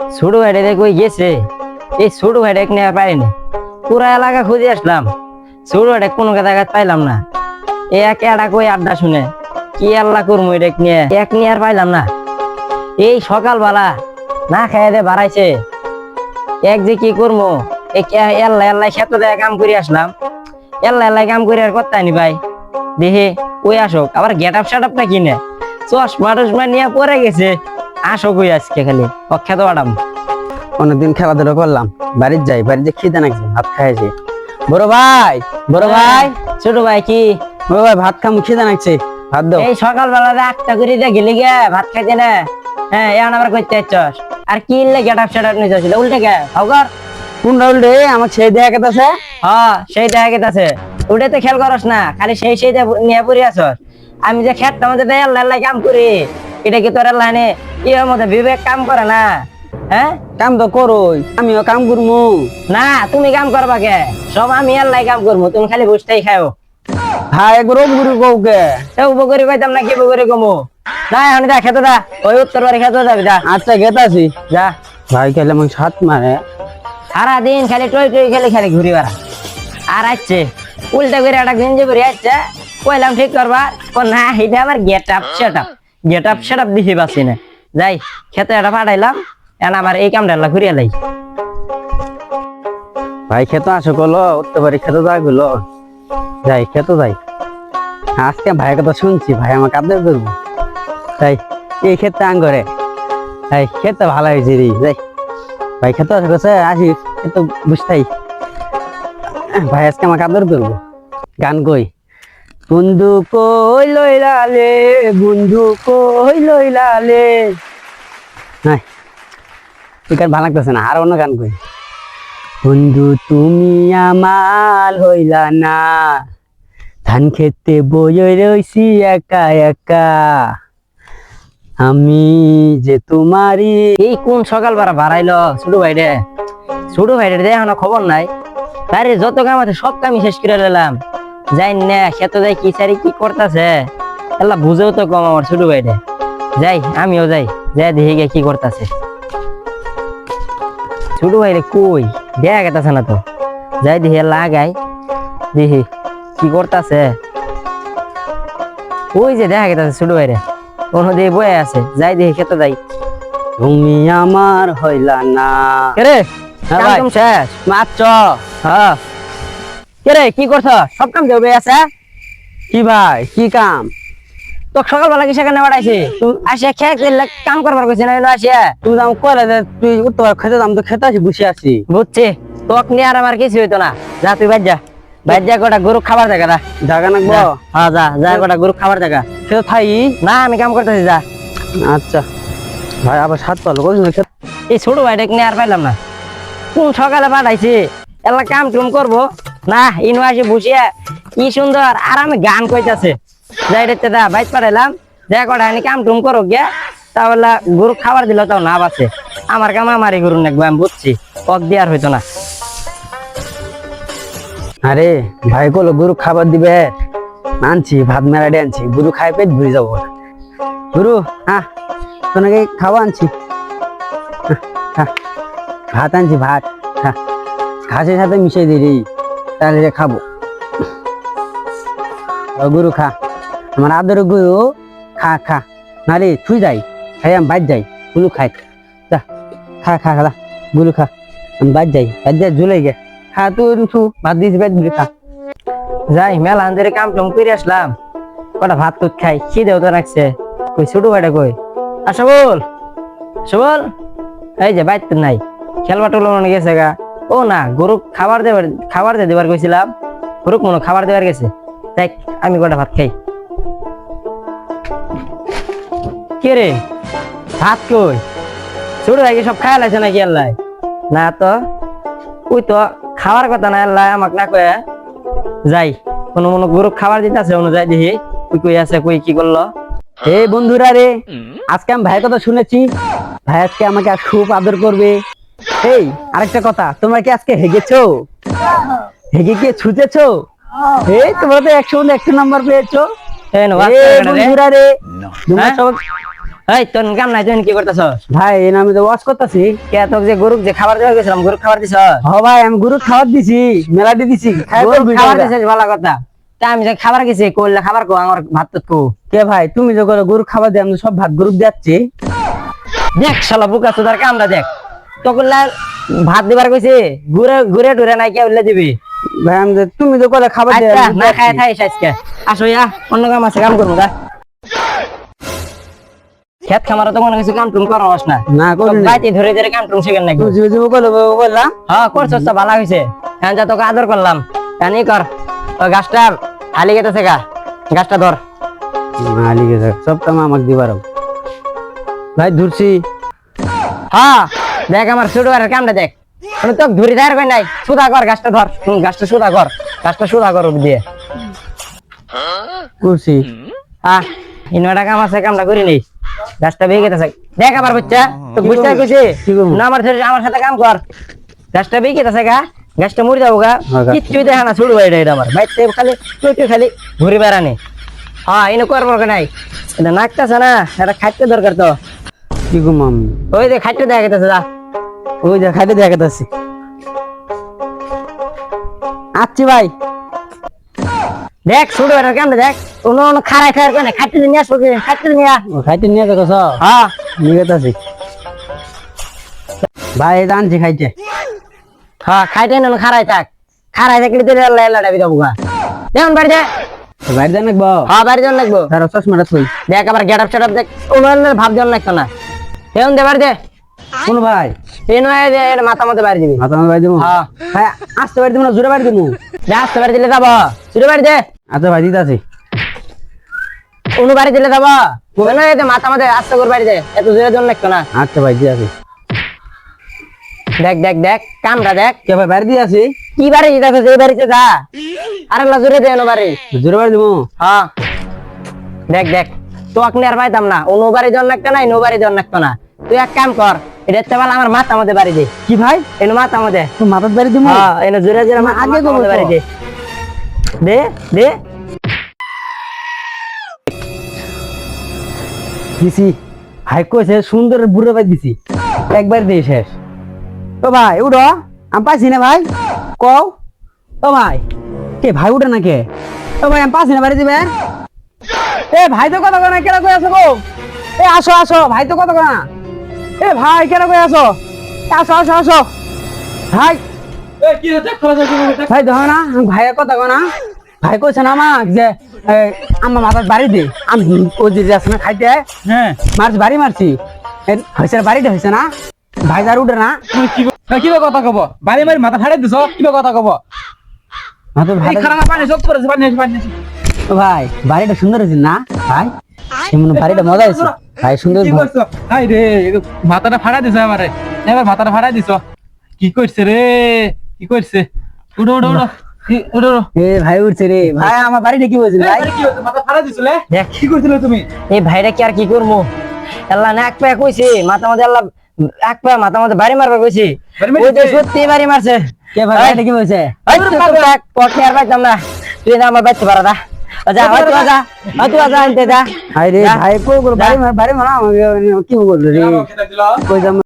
ছোট ভাইটা দেখ ওই গেছে? এই ছোট ভাইটা নিয়ে আর পাইনি। পুরা এলাকা খুঁজে আসলাম। ছোট ভাইটা কোনো জায়গায় পাইলাম না। এ এক এডা কই আড্ডা শুনে। কি আল্লাহ করব এটা নিয়ে? এক নিয়ে আর পাইলাম না। এই সকালবেলা না খাইয়ে দে বাড়াইছে। এক যে কি করব এল্লা এল্লাই খেত দেয় কাম করে আসলাম। এল্লা এল্লাই কাম করে আর করতে নি ভাই। দেখে ওই আসক? আবার গেট আপ সেট আপটা কিনে চশমা টশমা নিয়ে পরে গেছে। আসক ওই আজকে খালি? অখ্যাত ম্যাডাম অনেকদিন খেলাধুলা করলাম। বাড়ির যাই বাড়িতে খিদে নাকছে ভাত খাইছে। বড় ভাই বড় ভাই। ছোট ভাই কি? বড় ভাই ভাত খামু খিদে নাকছে ভাত দাও। এই সকালবেলা আটটা করে দিয়ে গেলি গে ভাত খাইতে না। হ্যাঁ এখন আবার করতে চাস আর কি ইল্লে গেট আপ সেট আপ নিয়ে যাচ্ছিল? উল্টে গে হকর কোন রাউল রে? আমার ছেলে দেখা গেছে হ্যাঁ সেই দেখা গেছে ওটা তো খেয়াল করস না খালি সেই সেই নিয়ে পড়ে আসস আমি যে খেতটা মধ্যে দেয় আল্লাহ আল্লাহ কাম করি। এটা কি তোর আল্লাহ নে ইয়ের মধ্যে বিবেক কাম করে না? হ্যাঁ? কাম তো করোই আমিও কাম করমু। না তুমি কাম করবা কে? সব আমি আর আল্লাহ কাম করব তুমি খালি বুঝতেই খাও। ভাই একবার গুরু কৌকে সে উপকরি কইতাম না কি উপকরি কমু? না এখন যা খেতে দা ওই উত্তর বাড়ি খেতে যাবি যা। আচ্ছা গেতাছি যা। ভাই খেলে আমাকে সাত মারে সারাদিন খালি টই টই খালি খালি ঘুরি বেড়া। আর আসছে উল্টা করে একটা গেঞ্জি পরে আসছে কইলাম ঠিক করবা? ও না এটা আমার get up set up get up set up দিতে পারছি না। যাই খেতে এটা পাঠাইলাম এখন আমার এই কামটা আল্লাহ ঘুরিয়ে লাই। ভাই খেতে আসো কলো উঠতে পারি খেতে যাই গুলো যাই খেতে যাই। আজকে ভাইয়ের কথা শুনছি ভাই আমাকে আদর করব তাই এই ক্ষেত্রে আঙ্গরে তাই খেতে ভালো হয়েছে রে যাই। ভাই খেতে আসো কাছে? আসি খেতে বুঝতাই। ভাই আজকে আমাকে আদর করব গান কই? বন্ধু কই লইলালে, বন্ধু কই লইলালে? হ্যাঁ এই গান ভালো লাগতেছে না, আর অন্য গান কই? বন্ধু তুমি আমার হইলা না, ধান খেতে বই রইছি একা একা। আমি যে তোমারই এই কোন সকাল বেড়া বাড়াইলো ছোট ভাইরে? ছোট ভাইরে দে এখনও খবর নাই। তারে যত কাম আছে সব কামই শেষ করে দিলাম। যাই না খেতে যাই কি সারি কি করতেছে? এলা বুঝেও তো কম আমার ছোট ভাইরে যাই আমিও যাই যাই দেখি গে কি করতেছে। ছোট ভাইরে কই? দেখা গেতাছে না তো। যাই দেখি লাগাই দেখি কি করতেছে? ওই যে দেখা গেতাছে ছোট ভাইরে কোনো দিয়ে বয়ে আছে। যাই দেখি খেতে যাই। তুমি আমার হইলা না। হ্যাঁ কাম ভাই। কাম শেষ? মাত্র। হ্যাঁ। কেরে কি করছ? সব কাম দেবে আছে কি ভাই কি কাম? তো সকালবেলা কি সেখানে বাড়াইছি? তুই আসিয়া খেয়ে কাম করবার কইছি না আসিয়া তুমি দাম কলে যে তুই উঠতে পার খেতে দাম তো খেতে আছি বসে আছি বুঝছি? তোক নিয়ে আর আমার কিছু হইতো না। যা তুই বাদ যা। বাদ যা গোটা গরু খাবার দেখা যা জাগা নাকবো? যা। হ্যাঁ যা যা গোটা গরু খাবার দেখা। খেতে থাই? না আমি কাম করতেছি যা। আচ্ছা। ভাই আবার সাত পালো না এই ছোট ভাইটাকে নিয়ে আর পাইলাম না। কোন সকালে পাঠাইছি এলা কাম টুম করব। না, ইনু আসি বসিয়া কি সুন্দর আর আমি গান কইতাছে। যাই রে দা বাইক পাঠাইলাম। যা কটা কাম টুম করো গিয়া তাহলে গরু খাবার দিল তাও না বাসে আমার কাম আমারই গরু নাকবো আমি বুঝছি। কক দিয়ার হইতো না। আরে, ভাই কলো গরু খাবার দিবে। আনছি, ভাত মেলাডি আনছি। গরু খাই পেট ভরে যাব। গরু হ্যাঁ তোমাকে খাওয়া আনছি। ভাত আনছি, ভাত। হ্যাঁ ঘাসের সাথে মিশিয়ে দিই। তাহলে খাব। গরু খা, আমার আদর গুরু, খা খা। না রে তুই যাই, খাই, আমি বাইর যাই গুলু খাই। খা খা খা গুলু খা, আমি বাইর যাই বাইর যাই, ঝুলে গে। খা, তুই উঠু ভাত দিয়েছি পেট ভরে খা। যাই, মেলা আন্দরে কাম টুম করে আসলাম। কটা ভাত তুত খাই খিদেও তো রাখছে কই, ছোট ভাইটা কই? আসো বল সবল, এই যে বাইর তো নাই। খেলবা টোলো গেছে গা। ও না গরু খাবার দেবার খাবার দিয়ে দেবার কইছিলাম। গরুক মনে খাবার দেবার গেছে। দেখ আমি কটা ভাত খাই। কে রে? ভাত কই? ছোট ভাই সব খাই লাগছে নাকি আল্লাহ? না তো। ওই তো খাওয়ার কথা না আল্লাহ আমাক না কয়ে। যাই কোনো মনে গরু খাবার দিতেছে অনুযায়ী দেখি। কই কই আছে কই কি করল? হে বন্ধুরা রে আজকে আমি ভাইয়ের কথা শুনেছি। ভাই আজকে আমাকে খুব আদর করবে। এই আরেকটা কথা তোমরা কি আজকে হেগেছো? হেগে কি ছুটেছো? এই তোমরা তো একশো নাম্বার পেয়েছ। বন্ধুরা রে। তোমরা হ্যাঁ? সব এই তোর কাম নাই তুই কি করতেছ? ভাই এই আমি তো ওয়াশ করতেছি। কে তোকে যে গরুক যে খাবার দেওয়া গেছিলাম গরুক খাবার দিছ? হ ভাই আমি গরু খাবার দিছি মেলাটি দিছি। গরুক খাবার দিছিস ভালো কথা। তা আমি যে খাবার গেছি করলে খাবার কো আমার ভাত তো কো। কে ভাই তুমি যে করে গরু খাবার দিয়ে আমি সব ভাত গরু যাচ্ছি। দেখ শালা বুকা তোদের কামটা দেখ। তখন ভাত দিবার কইছে ঘুরে ঘুরে টুরে নাই কে উল্লে দিবি? ভাই আমি তুমি যে করে খাবার দিয়ে আচ্ছা না খায় যাচ্ছি। খাই আজকে। আসো ইয়া অন্য কাম আছে কাম করব গা খেত খামারে তো কোনো কিছু কাম টুম করো না। না করি বাইতে ধরে ধরে কাম টুম শিখেন নাকি? যে যে বলে বললাম হ্যাঁ করছস তো ভালো হয়েছে এখন যা তোকে আদর করলাম। জানি কর। ও গাছটা হালি গেতেছে গা। গাছটা ধর। মালিক আছে সব কাম আমাকে দিবার। ভাই ধরছি। হ্যাঁ দেখ আমার ছোট ভাইয়ের কামটা দেখ। আমি তোকে ধরি কই নাই সুদা কর গাছটা ধর। হুম, গাছটা সুদা কর গাছটা সুদা কর দিয়ে। আহ ইনভার্টা কাম আছে কামটা করি নেই গাছটা গেতেছে। দেখ আবার বাচ্চা তো বুঝতে কইছি না আমার আমার সাথে কাম কর। গাছটা বেয়ে গেতেছে গা গাছটা মরে যাব গা। হ্যাঁ, কিচ্ছু দেখা না ছোট ভাই এটা আমার। বাইতে খালি তুই খালি ঘুরে বেড়ানি। হ্যাঁ ইনো করব নাই। এটা নাকতেছে না এটা খাইতে দরকার তো। কি গো মাম? ওই খাইতে দেখা যা। ওই খাইতে দেখা আচ্ছি ভাই। দেখ ছোট কামটা দেখ? অন্য অন্য খারাই খাই কেন খাইতে নিয়ে আসব? খাইতে নিয়ে। ও খাইতে নিয়ে যাব সব হ্যাঁ। নিয়ে ভাই এটা আনছি খাইতে। হ্যাঁ খাইতে না খারাই থাক। খারাই থাকলে তো এল্লা এল্লা ডাবি দেবো গা। যেমন বাড়ি যা। তো বাইরে দেন নাকবো? হ্যাঁ বাড়ি যান লাগবো চশমাটা থই। দেখ আবার গেট আপ সেট আপ দেখ। অন্য ভাব জন লাগতো না। যেমন দে বাড়ি দে। কোন ভাই? এই নয় যে এর মাথা মতো বাড়ি দিবি। হাতে আমার বাড়ি দেবো? হ্যাঁ। ভাই আসতে বাড়ি দেবো না জোরে বাড়ি দেবো? যা আসতে বাড়ি দিলে যাব। শুরু বাড়ি দে। আচ্ছা ভাই দিতে আছি অন্য বাড়ি দিলে যাব। না এই যে মাথা মতো আস্তে করে বাড়ি দে। এত জোরে জন লাগতো না। আচ্ছা ভাই দেখ দেখ দেখ কামটা দেখ। কে ভাই বাড়ি দিয়ে আছি কি বাড়ি দিতে যে বাড়িতে যা। আরে লা জোরে দে এনো বাড়ি। জোরে বাড়ি দেবো? হ্যাঁ। দেখ দেখ তো আপনি আর পাইতাম না। ও বাড়ি জন লাগতো না নো বাড়ি জন লাগতো না। তুই এক কাম কর এটা হচ্ছে বলে আমার মাথা মধ্যে বাড়ি দে। কি ভাই? এনো মাথা মধ্যে। তো মাথার বাড়ি দেবো? হ্যাঁ এনো জোরে জোরে আমার আগে করব বাড়ি দে। দে দে। দিছি। ভাই কইছে সুন্দর বুড়ো ভাই দিছি। একবার দিয়ে শেষ। ও ভাই উড়ো আমি পাইছি না ভাই। কও। ও ভাই কে ভাই উঠে না কে? ও ভাই আমি পাইছি না বাড়ি দিবেন এ ভাই তো কথা না কেন কই আছো গো? এ আসো আসো। ভাই তো কথা না এ ভাই কেন কই আছো? এ, আসো আসো আসো। ভাই। ভাই দেখো না আমি ভাইয়ের কথা কো না। ভাই কইছে না আমাক যে আমার মাথার বাড়ি দে। আমি ও যে যাস না খাইতে হ্যাঁ। মারছি বাড়ি মারছি। হয়েছে না, বাড়িটা হয়েছে না। ভাই যার উঠে না। তুমি কি ক- কিবা কথা কব? বাড়ি মারি মাথা ফাড়াই দিছ? কিবা কথা কব? মাথা ভাই আছে, আছে। বাড়িটা সুন্দর হয়েছে না? ভাই বাড়িটা মজা হয়েছে। ভাই সুন্দর কি করছ? হাই রে মাথাটা ফাড়াই দিছ আমারে। এবার মাথাটা ফাড়াই দিছ। কি করছে রে? কি করছে? উড়ো উড়ো উড়ো। কি- উড়ো উড়ো। এ ভাই উঠছে রে। ভাই আমার বাড়িটা কি বলছিল? ভাই কি হচ্ছে মাথা ফাড়াই দিছিলে কি করছিলে তুমি? এই ভাইরা কি আর কি করব? আল্লাহ না এক পায়ে কইছি মাথা মধ্যে আল্লাহ এক পায়ে মাথা মধ্যে বাড়ি মারবার কইছি। বাড়ি ওই তো? সত্যি বাড়ি মারছে। কে ভাই? বাড়িটা কি বলছে? ওই তো তোর এক পক্ষে আর পাইতাম না। তুই না আমার পারা দা যা ওই তুই যা ওই তুই যা আনতে যা। হাই রে যা। ভাই কই করে ভাই ভাই আমাকে কি বলল কই যাম?